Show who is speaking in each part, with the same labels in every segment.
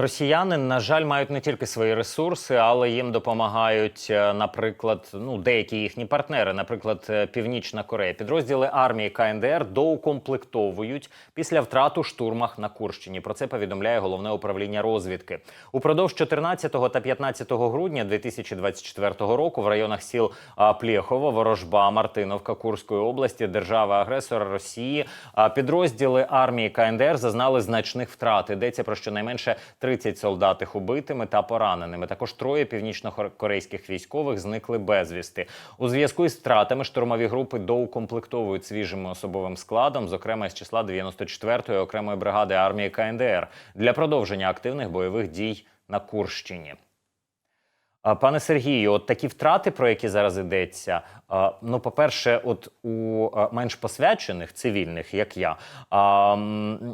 Speaker 1: Росіяни, на жаль, мають не тільки свої ресурси, але їм допомагають, е, наприклад, ну деякі їхні партнери, наприклад, е, Північна Корея. Підрозділи армії КНДР доукомплектовують після втрат у штурмах на Курщині. Про це повідомляє головне управління розвідки. Упродовж 14 та 15 грудня 2024 року в районах сіл Плєхово, Ворожба, Мартиновка Курської області, держави-агресора Росії. Підрозділи армії КНДР зазнали значних втрат. Йдеться про щонайменше 30 солдатів убитими та пораненими. Також троє північно-корейських військових зникли безвісти. У зв'язку із втратами штурмові групи доукомплектовують свіжим особовим складом, зокрема із числа 94-ї окремої бригади армії КНДР для продовження активних бойових дій на Курщині. Пане Сергію, от такі втрати, про які зараз йдеться. Ну, по-перше, от у менш посвячених цивільних, як я,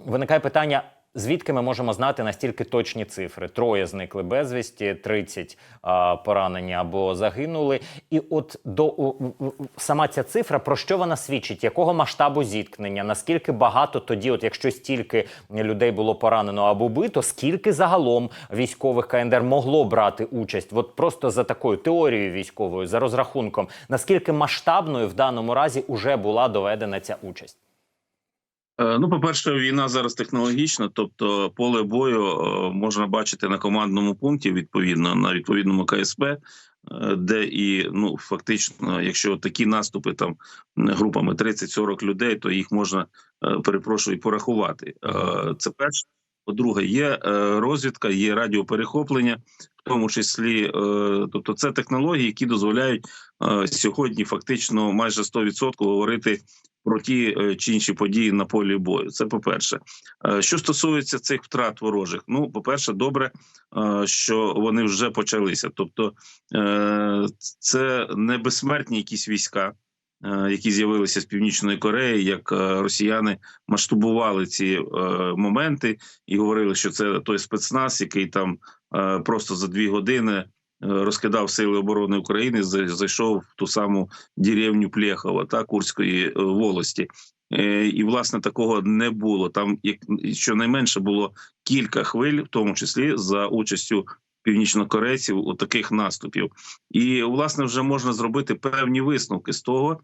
Speaker 1: виникає питання. Звідки ми можемо знати настільки точні цифри? Троє зникли безвісті, 30 а, поранені або загинули. І от до у, сама ця цифра про що вона свідчить? Якого масштабу зіткнення? Наскільки багато тоді, от якщо стільки людей було поранено або бито, скільки загалом військових КНДР могло брати участь? От просто за такою теорією військовою, за розрахунком, наскільки масштабною в даному разі уже була доведена ця участь?
Speaker 2: Е, Ну, по-перше, війна зараз технологічна, тобто поле бою е, можна бачити на командному пункті, відповідно на відповідному КСП, е, де і ну фактично, якщо такі наступи там групами 30-40 людей, то їх можна перепрошую порахувати. Це перше. По-друге, є розвідка, є радіоперехоплення, тому числі, е, тобто це технології, які дозволяють е, сьогодні фактично майже 100% говорити про ті е, чи інші події на полі бою. Це по-перше. Е, Що стосується цих втрат ворожих, ну по-перше, добре, е, що вони вже почалися. Тобто, це не безсмертні якісь війська. Е, Які з'явилися з північної Кореї, як е, росіяни масштабували ці е, моменти і говорили, що це той спецназ, який там просто за дві години розкидав сили оборони України, зайшов в ту саму деревню Плєхова та Курської волості. І власне такого не було. Там як щонайменше було кілька хвиль, в тому числі за участю північнокорейців у таких наступів. І власне вже можна зробити певні висновки з того,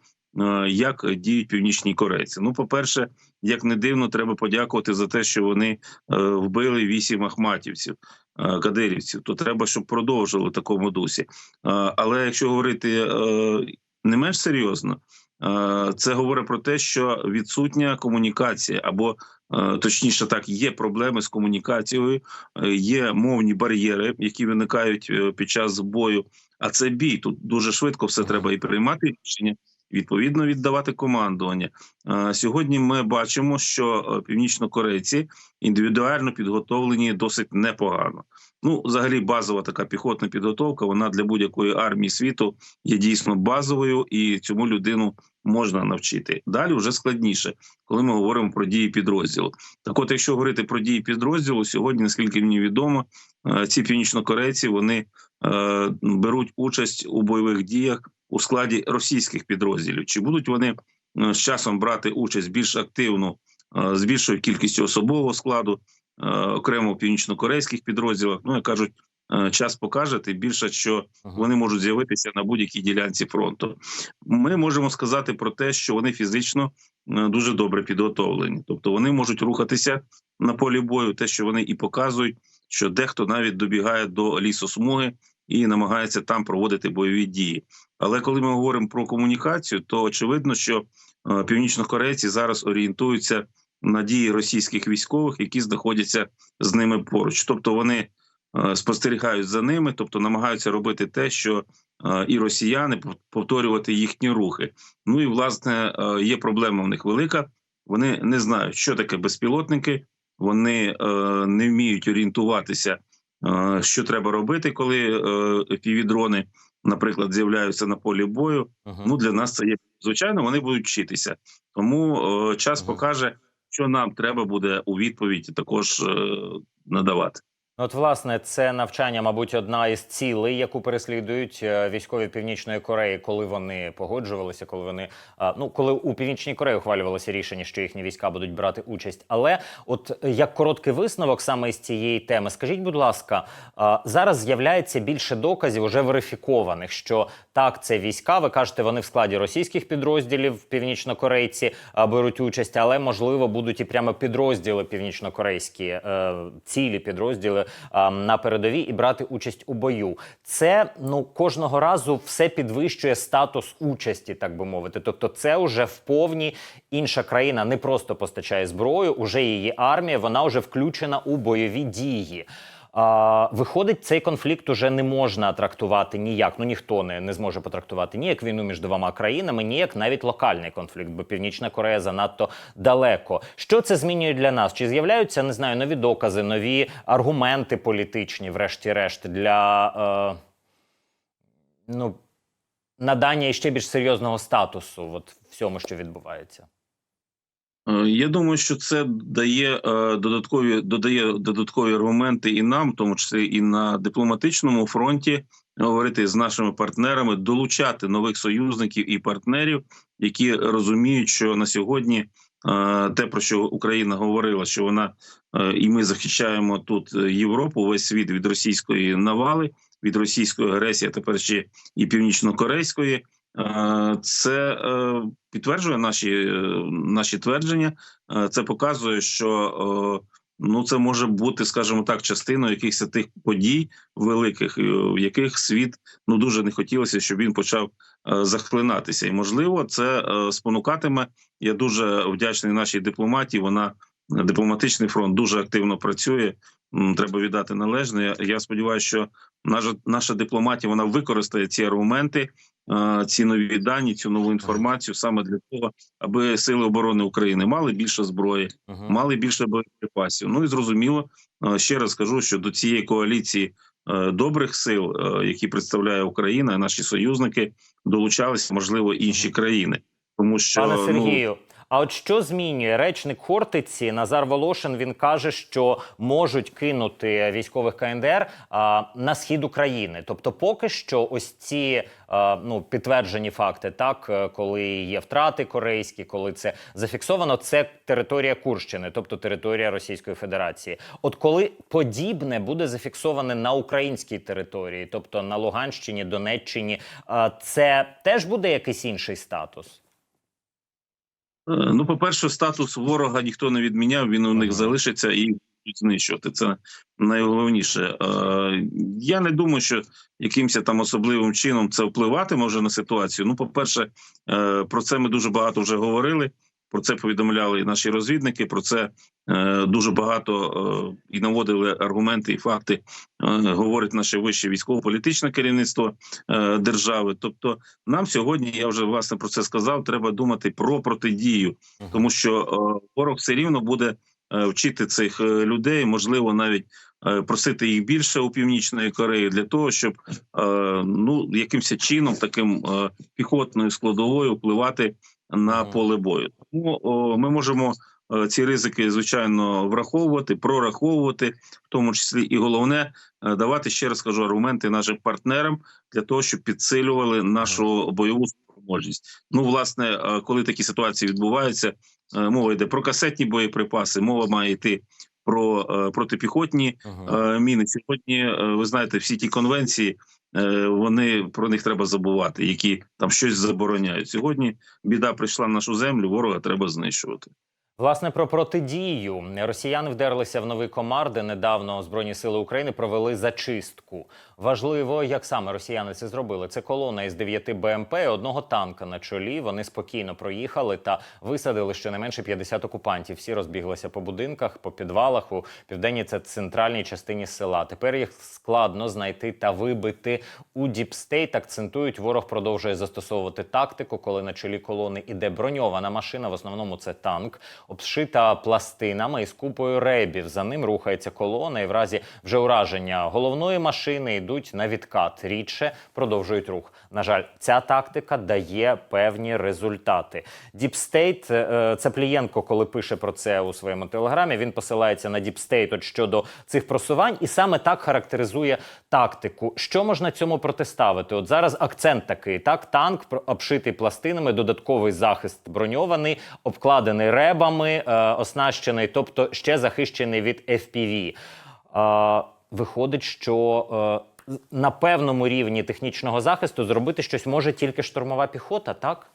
Speaker 2: як діють північні корейці. Ну, по-перше, як не дивно, треба подякувати за те, що вони е, вбили вісім ахматівців. е, Кадирівців, то треба, щоб продовжили в такому дусі. Е, Але якщо говорити е, не менш серйозно, е, це говорить про те, що відсутня комунікація, або е, точніше, так є проблеми з комунікацією, е, є мовні бар'єри, які виникають е, під час бою. А це бій. Тут дуже швидко все треба і приймати рішення. Відповідно віддавати командування Е, сьогодні. Ми бачимо, що е, північнокорейці індивідуально підготовлені досить непогано. Ну, взагалі, базова така піхотна підготовка. Вона для будь-якої армії світу є дійсно базовою, і цьому людину можна навчити. Далі вже складніше, коли ми говоримо про дії підрозділу. Так, от, якщо говорити про дії підрозділу, сьогодні, наскільки мені відомо, е, ці північнокорейці вони е, беруть участь у бойових діях у складі російських підрозділів. Чи будуть вони е, з часом брати участь більш активно е, з більшою кількістю особового складу, е, окремо в північнокорейських підрозділах? Ну як кажуть, час покаже, тим більше, що вони можуть з'явитися на будь-якій ділянці фронту. Ми можемо сказати про те, що вони фізично дуже добре підготовлені, тобто вони можуть рухатися на полі бою, те, що вони і показують, що дехто навіть добігає до лісосмуги і намагається там проводити бойові дії. Але коли ми говоримо про комунікацію, то очевидно, що е, північнокорейці зараз орієнтуються на дії російських військових, які знаходяться з ними поруч, тобто вони е, спостерігають за ними, тобто намагаються робити те, що е, і росіяни повторювати їхні рухи. Ну і власне є проблема в них велика. Вони не знають, що таке безпілотники. Вони е, не вміють орієнтуватися, що треба робити, коли е, півдрони, наприклад, з'являються на полі бою.
Speaker 1: Мгм.
Speaker 2: Ну для нас це є звичайно. Вони будуть вчитися. Тому е, час
Speaker 1: Мгм.
Speaker 2: покаже, що нам треба буде у відповідь також е, надавати.
Speaker 1: Ну, От, власне, це навчання, мабуть, одна із цілей, яку переслідують е, військові Північної Кореї, коли вони погоджувалися, коли вони ну коли у Північній Кореї ухвалювалося рішення, що їхні війська будуть брати участь. Але, от е, як короткий висновок саме з цієї теми, скажіть, будь ласка, зараз з'являється більше доказів, уже верифікованих, що так, це війська. Ви кажете, вони в складі російських підрозділів північнокорейці беруть участь, але можливо будуть і прямо підрозділи північнокорейські, е, цілі підрозділи е, на передовій і брати участь у бою. Це ну кожного разу все підвищує статус участі, так би мовити. Тобто, це вже в повні інша країна не просто постачає зброю, уже її армія, вона вже включена у бойові дії. Виходить, цей конфлікт уже не можна трактувати ніяк. Ну ніхто не, не зможе потрактувати ні як війну між двома країнами, ні як навіть локальний конфлікт, бо Північна Корея занадто далеко. Що це змінює для нас? Чи з'являються не знаю нові докази, нові аргументи політичні, врешті-решт, для е, ну, надання ще більш серйозного статусу от всьому, що відбувається?
Speaker 2: Е, Я думаю, що це дає е, додаткові додає додаткові аргументи і нам, в тому числі і на дипломатичному фронті, говорити з нашими партнерами, долучати нових союзників і партнерів, які розуміють, що на сьогодні е, те, про що Україна говорила, що вона і ми захищаємо тут Європу, весь світ від російської навали, від російської агресії, а тепер ще і північно-корейської. Е, Це е, підтверджує наші, е, наші твердження. Це показує, що ну це може бути, скажімо так, частиною якихось тих подій великих, в яких світ ну дуже не хотілося, щоб він почав захлинатися. І можливо, це спонукатиме. Я дуже вдячний нашій дипломатії. Вона дипломатичний фронт дуже активно працює. Треба віддати належне. Я- сподіваюся, що наша наша дипломатія вона використає ці аргументи, ці нові дані, цю нову інформацію саме для того, аби сили оборони України мали більше зброї, мали більше боєприпасів. Ну і зрозуміло, ще раз кажу, що до цієї коаліції е, добрих сил, е, які представляє Україна, наші союзники долучалися, можливо, інші країни, тому що
Speaker 1: Пане
Speaker 2: ну,
Speaker 1: Сергію, а от що змінює речник Хортиці Назар Волошин? Він каже, що можуть кинути військових КНДР а, на схід України. Тобто, поки що, ось ці а, ну підтверджені факти, так е, коли є втрати корейські, коли це зафіксовано, це територія Курщини, тобто територія Російської Федерації. От коли подібне буде зафіксоване на українській території, тобто на Луганщині, Донеччині, а, це теж буде якийсь інший статус.
Speaker 2: Е, Ну, по-перше, статус ворога ніхто не відміняв, він у них
Speaker 1: Ага.
Speaker 2: залишиться і знищувати. Це найголовніше. Е, Я не думаю, що якимось там особливим чином це впливатиме вже на ситуацію. Ну, по-перше, е, про це ми дуже багато вже говорили. Про це повідомляли і наші розвідники. Про це е, дуже багато е, і наводили аргументи і факти. Е, говорить наше вище військово-політичне керівництво е, держави. Тобто, нам сьогодні я вже власне про це сказав. Треба думати про протидію, тому що е, ворог все рівно буде е, вчити цих е, людей, можливо, навіть е, просити їх більше у північної Кореї для того, щоб е, ну якимось чином таким піхотною складовою впливати на поле бою. Тому о, ми можемо. о, Ці ризики звичайно враховувати, прораховувати, в тому числі і головне е, давати ще раз кажу аргументи нашим партнерам для того, щоб підсилювали нашу бойову спроможність. Ну, власне, е, коли такі ситуації відбуваються, е, мова йде про касетні боєприпаси, мова має йти про е, протипіхотні
Speaker 1: Мгм.
Speaker 2: е, міни. Сьогодні е, ви знаєте, всі ті конвенції. Вони про них треба забувати, які там щось забороняють. Сьогодні біда прийшла в нашу землю, ворога треба знищувати.
Speaker 1: Власне про протидію росіяни вдерлися в новий комар, де недавно збройні сили України провели зачистку. Важливо, як саме росіяни це зробили. Це колона із 9 БМП одного танка на чолі. Вони спокійно проїхали та висадили щонайменше 50 окупантів. Всі розбіглися по будинках, по підвалах у південній та центральній частині села. Тепер їх складно знайти та вибити у Діпстейт. Акцентують, ворог продовжує застосовувати тактику, коли на чолі колони іде броньована машина. В основному це танк. обшита пластинами із купою ребів. За ним рухається колона, і в разі вже ураження головної машини йдуть на відкат. Рідше продовжують рух. На жаль, ця тактика дає певні результати. Діпстейт Цеплієнко, коли пише про це у своєму телеграмі, він посилається на Діпстейт щодо цих просувань, і саме так характеризує тактику. Що можна цьому протиставити? От зараз акцент такий: так, танк обшитий пластинами, додатковий захист броньований, обкладений ребами, е, оснащений, тобто ще захищений від FPV. Виходить, що е, на певному рівні технічного захисту зробити щось може тільки штурмова піхота, так?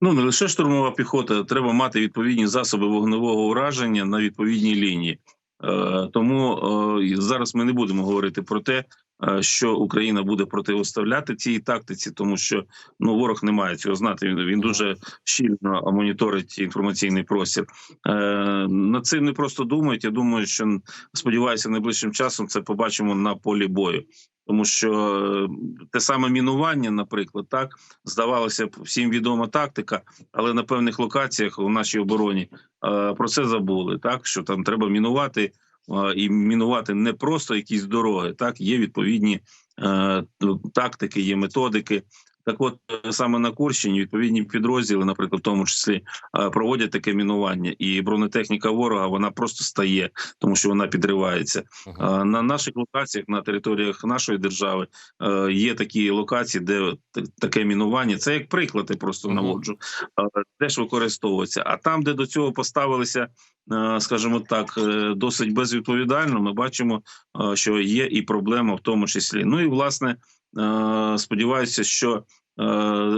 Speaker 2: Ну не лише штурмова піхота, треба мати відповідні засоби вогневого ураження на відповідній лінії. Е, тому е, зараз ми не будемо говорити про те, що Україна буде протиставляти цій тактиці, тому що ну ворог не має цього знати. Він, він дуже щільно моніторить інформаційний простір. Е, над цим не просто думають. Я думаю, що сподіваюся, найближчим часом це побачимо на полі бою. Тому що е, те саме мінування, наприклад, так здавалося б, всім відома тактика, але на певних локаціях у нашій обороні е, про це забули. Так що там треба мінувати е, і мінувати не просто якісь дороги. Так є відповідні е, тактики, є методики. Так, от е, саме на Курщині відповідні підрозділи, наприклад, в тому числі е, проводять таке мінування, і бронетехніка ворога вона просто стає, тому що вона підривається.
Speaker 1: Мгм.
Speaker 2: Е, На наших локаціях на територіях нашої держави є такі локації, де таке мінування. Це як приклад, я просто наводжу, теж використовується. А там, де до цього поставилися, скажімо так, досить безвідповідально, ми бачимо, що є і проблема в тому числі. Ну і власне сподіваюся, що е,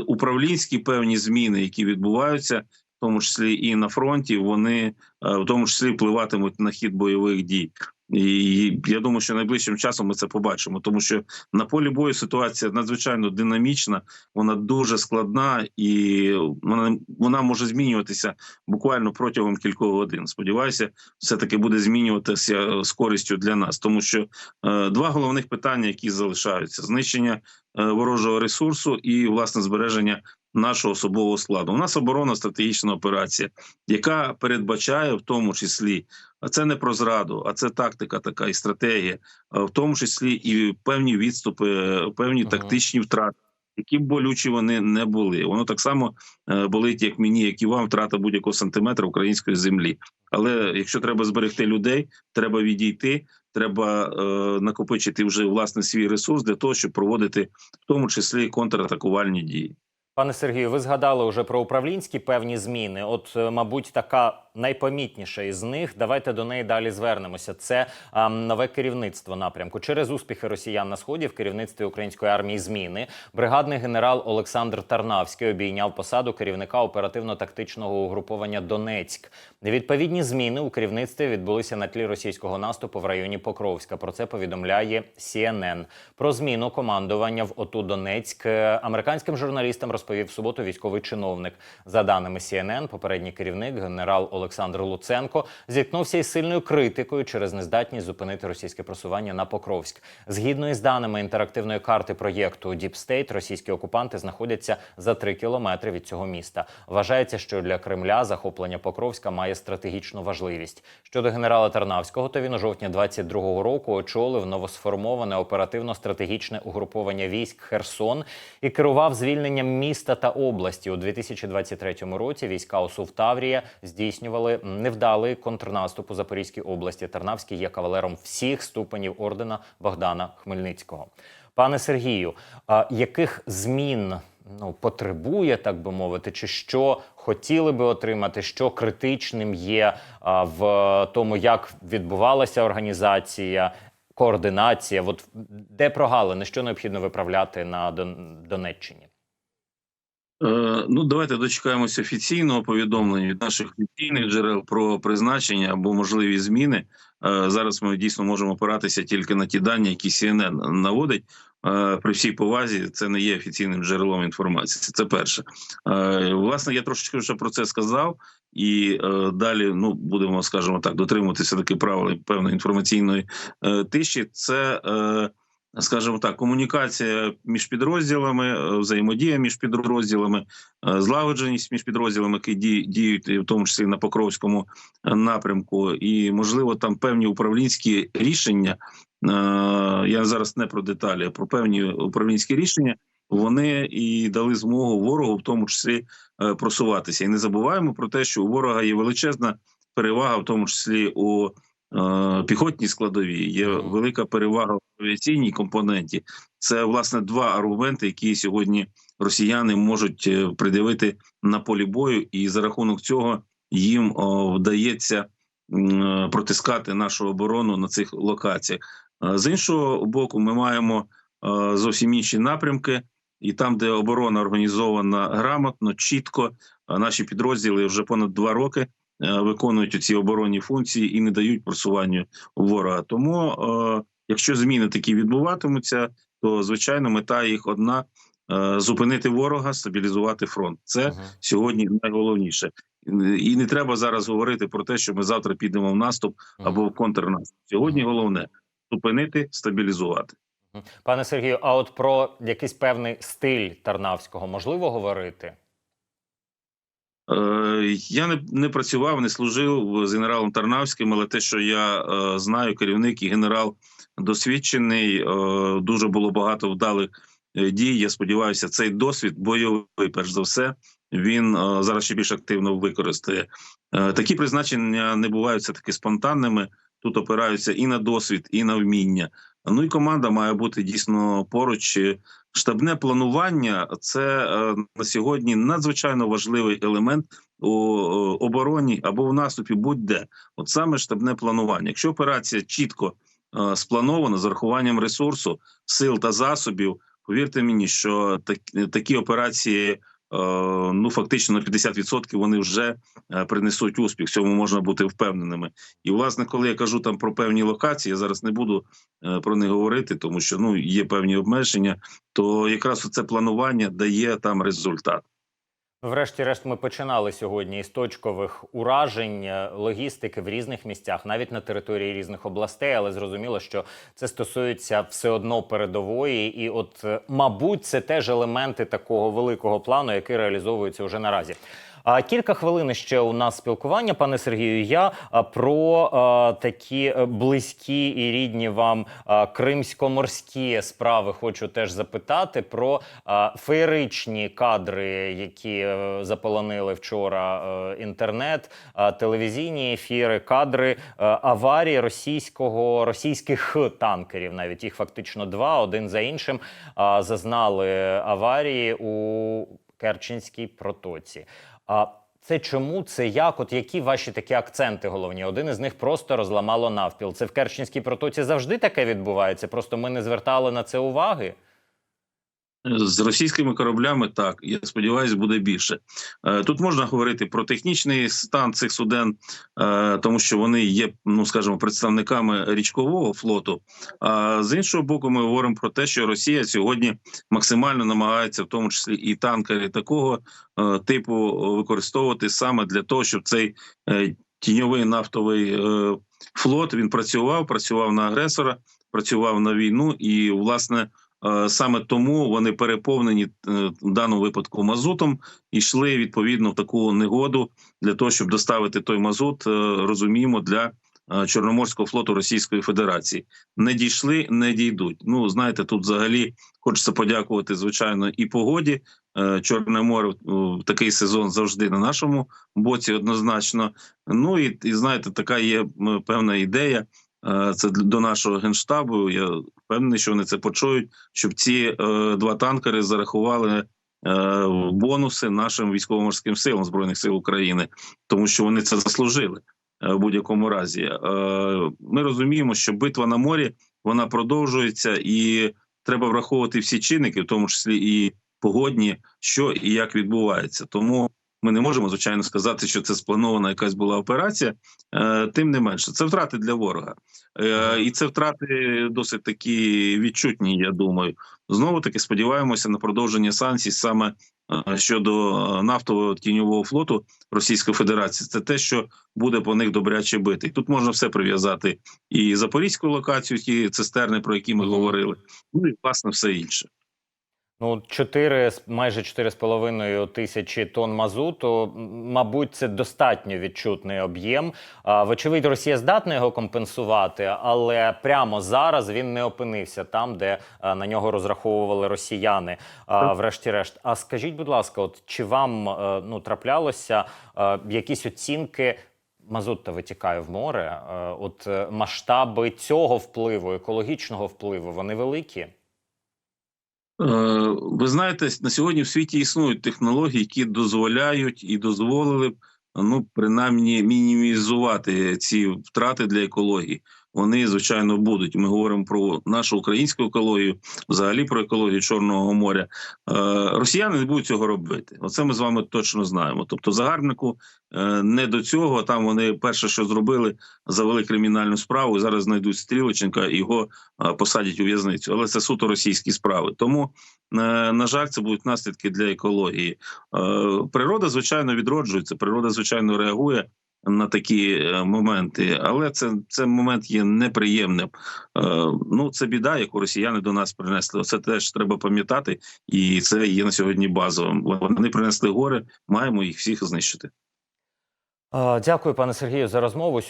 Speaker 2: управлінські певні зміни, які відбуваються. В тому числі і на фронті, вони е, в тому числі впливатимуть на хід бойових дій. І я думаю, що найближчим часом ми це побачимо, тому що на полі бою ситуація надзвичайно динамічна, вона дуже складна і вона вона може змінюватися буквально протягом кількох годин. Сподіваюся, все таки буде змінюватися з користю для нас, тому що е, два головних питання, які залишаються: знищення е, ворожого ресурсу і власне збереження нашого особового складу. У нас оборонна стратегічна операція, яка передбачає в тому числі. А це не про зраду, а це тактика така і стратегія, в тому числі і певні відступи, е, певні
Speaker 1: Ага.
Speaker 2: тактичні втрати, які б болючі вони не були. Воно так само е, болить, як мені, як і вам, втрата будь-якого сантиметра української землі. Але якщо треба зберегти людей, треба відійти. Треба е, накопичити вже власне свій ресурс для того, щоб проводити в тому числі контратакувальні дії.
Speaker 1: Пане Сергію, ви згадали вже про управлінські певні зміни. От, е, мабуть, така найпомітніша із них. Давайте до неї далі звернемося. Це а, нове керівництво напрямку. Через успіхи росіян на сході в керівництві української армії зміни бригадний генерал Олександр Тарнавський обійняв посаду керівника оперативно-тактичного угруповання Донецьк. Відповідні зміни у керівництві відбулися на тлі російського наступу в районі Покровська. Про це повідомляє CNN. Про зміну командування в ОТУ Донецьк американським журналістам розповів в суботу військовий чиновник. За даними CNN, попередній керівник генерал Олександр Луценко зіткнувся із сильною критикою через нездатність зупинити російське просування на Покровськ. Згідно із даними інтерактивної карти проєкту State, російські окупанти знаходяться за три кілометри від цього міста. Вважається, що для Кремля захоплення Покровська має стратегічну важливість. Щодо генерала Тарнавського, то він у жовтні 22-го року очолив новосформоване оперативно-стратегічне угруповання військ Херсон і керував звільненням міста та області. У 2023 році війська ОСУ в Таврія здійснювали невдалий контрнаступ у Запорізькій області. Тарнавський є кавалером всіх ступенів ордена Богдана Хмельницького. Пане Сергію, а яких змін ну потребує, так би мовити, чи що хотіли би отримати, що критичним є а, в тому, як відбувалася організація, координація? От де прогалини, що необхідно виправляти на Донеччині?
Speaker 2: Е, Ну, давайте дочекаємося офіційного повідомлення від наших офіційних джерел про призначення або можливі зміни. Е, Зараз ми дійсно можемо опиратися тільки на ті дані, які CNN наводить. Е, При всій повазі це не є офіційним джерелом інформації. Це перше. Власне, я трошечки вже про це сказав, і далі ну будемо, скажімо так, дотримуватися таки правил певної інформаційної тиші. Це скажімо так, комунікація між підрозділами, е, взаємодія між підрозділами, е, злагодженість між підрозділами, які ді- діють в тому числі на Покровському е, напрямку, і можливо там певні управлінські рішення. Я зараз не про деталі, а про певні управлінські рішення. Вони і дали змогу ворогу, в тому числі, просуватися. І не забуваємо про те, що у ворога є величезна перевага, в тому числі у піхотній складовій. Є велика перевага в авіаційній компоненті. Це власне два аргументи, які сьогодні росіяни можуть е, придивити на полі бою, і за рахунок цього їм вдається е, протискати нашу оборону на цих локаціях. Е, З іншого боку, ми маємо зовсім інші напрямки, і там, де оборона організована грамотно, чітко, наші підрозділи вже понад два роки виконують ці оборонні функції і не дають просуванню ворога. Тому, якщо зміни такі відбуватимуться, то звичайно мета їх одна: е, зупинити ворога, стабілізувати фронт. Це
Speaker 1: Мгм.
Speaker 2: сьогодні найголовніше. І не треба зараз говорити про те, що ми завтра підемо в наступ або в контрнаступ. Сьогодні головне зупинити, стабілізувати.
Speaker 1: Пане Сергію, а от про якийсь певний стиль Тарнавського можливо говорити?
Speaker 2: Е, Я не, не працював, не служив з генералом Тарнавським, але те, що я е, знаю, керівник і генерал досвідчений, е, дуже було багато вдалих дій. Я сподіваюся, цей досвід бойовий, перш за все, він зараз ще більш активно використає. Такі призначення не бувають все таки спонтанними. Тут опираються і на досвід, і на вміння. Ну і команда має бути дійсно поруч. Штабне планування це е, на сьогодні надзвичайно важливий елемент у е, обороні або в наступі, будь-де. От саме штабне планування. Якщо операція чітко е, спланована з урахуванням ресурсу, сил та засобів, повірте мені, що такі операції. Е, Ну, фактично на 50% вони вже е, принесуть успіх. Цьому можна бути впевненими. І власне, коли я кажу там про певні локації, я зараз не буду е, про них говорити, тому що ну є певні обмеження то якраз це планування дає там результат.
Speaker 1: Врешті-решт, ми починали сьогодні із точкових уражень е, логістики в різних місцях, навіть на території різних областей, але зрозуміло, що це стосується все одно передової, і от, е, мабуть, це теж елементи такого великого плану, який реалізовується вже наразі. А кілька хвилин ще у нас спілкування, пане Сергію. Я про такі е, близькі і рідні вам кримсько-морські справи хочу теж запитати про феєричні кадри, які е, заполонили вчора е, інтернет, телевізійні ефіри, кадри аварії російського російських танкерів. Навіть їх фактично два, один за іншим а, зазнали аварії у Керченській протоці. А це чому, це як? От які ваші такі акценти головні? Один із них просто розламало навпіл. Це в Керченській протоці завжди таке відбувається. Просто ми не звертали на це уваги.
Speaker 2: З російськими кораблями так я сподіваюся, буде більше. Е, Тут можна говорити про технічний стан цих суден, е, тому що вони є, ну скажімо, представниками річкового флоту. А з іншого боку, ми говоримо про те, що Росія сьогодні максимально намагається, в тому числі і танкери такого е, типу, використовувати саме для того, щоб цей тіньовий нафтовий флот він працював, працював на агресора, працював на війну, і власне. Е, Саме тому вони переповнені е, в даному випадку мазутом і йшли відповідно в таку негоду для того, щоб доставити той мазут, е, розуміємо, для Чорноморського флоту Російської Федерації. Не дійшли, не дійдуть. Ну знаєте, тут взагалі хочеться подякувати, звичайно, і погоді. Чорне море в такий сезон завжди на нашому боці, однозначно. Ну і, і знаєте, така є певна ідея. Е, Це до нашого генштабу. Я впевнений, що вони це почують, щоб ці е, два танкери зарахували е, бонуси нашим військово-морським силам збройних сил України, тому що вони це заслужили в будь-якому разі. Ми розуміємо, що битва на морі вона продовжується, і треба враховувати всі чинники, в тому числі і погодні, що і як відбувається. Тому Ми не можемо звичайно сказати, що це спланована якась була операція. Е, Тим не менше, це втрати для ворога, Е, і це втрати досить такі відчутні. Я думаю, знову таки сподіваємося на продовження санкцій саме е, щодо нафтового тіньового флоту Російської Федерації. Це те, що буде по них добряче бити. І тут можна все прив'язати і запорізьку локацію, ті цистерни, про які ми говорили, ну і власне все інше.
Speaker 1: Ну, 4, з- майже 4,5 тисячі тонн мазуту, мабуть, це достатньо відчутний об'єм. Вочевидь, Росія здатна його компенсувати, але прямо зараз він не опинився там, де на нього розраховували росіяни. Врешті-решт. А скажіть, будь ласка, от чи вам е, ну траплялося е, якісь оцінки? Мазут та витікає в море. е, От е, масштаби цього впливу, екологічного впливу, вони великі.
Speaker 2: Е, Ви знаєте, на сьогодні в світі існують технології, які дозволяють і дозволили б ну принаймні мінімізувати ці втрати для екології. Вони звичайно будуть. Ми говоримо про нашу українську екологію, взагалі про екологію Чорного моря. Е, Росіяни не будуть цього робити. Оце ми з вами точно знаємо. Тобто, загарбнику е, не до цього. Там вони перше, що зробили, завели кримінальну справу. і Зараз знайдуть Стрілоченка і його е, посадять у в'язницю. Але це суто російські справи. Тому на жаль, це будуть наслідки для екології. Природа, звичайно, відроджується. Природа, звичайно, реагує на такі е, моменти, але це, це момент є неприємним. Е, Ну, це біда, яку росіяни до нас принесли. Це теж треба пам'ятати, і це є на сьогодні базовим. Вони принесли гори, маємо їх всіх знищити.
Speaker 1: Дякую, пане Сергію, за розмову.